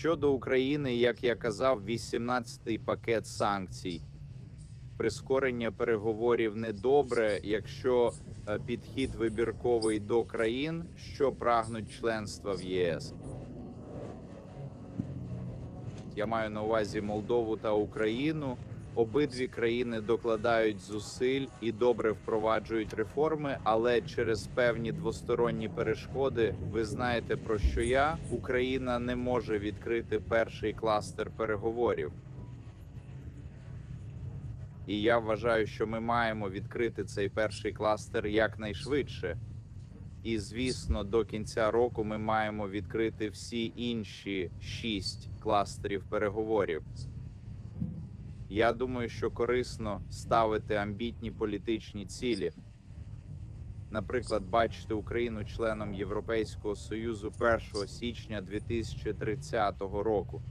Щодо України, як я казав, 18-й пакет санкцій. Прискорення переговорів недобре, якщо е, підхід вибірковий до країн, що прагнуть членства в ЄС. Я маю на увазі Молдову та Україну. Обидві країни докладають зусиль і добре впроваджують реформи, але через певні двосторонні перешкоди, ви знаєте про що я Україна не може відкрити перший кластер переговорів. І я вважаю, що ми маємо відкрити цей перший кластер якнайшвидше. І звісно, до кінця року ми маємо відкрити всі інші шість кластерів переговорів. Я думаю, що корисно ставити амбітні політичні цілі. Наприклад, бачити Україну членом Європейського Союзу 1 січня 2030 року.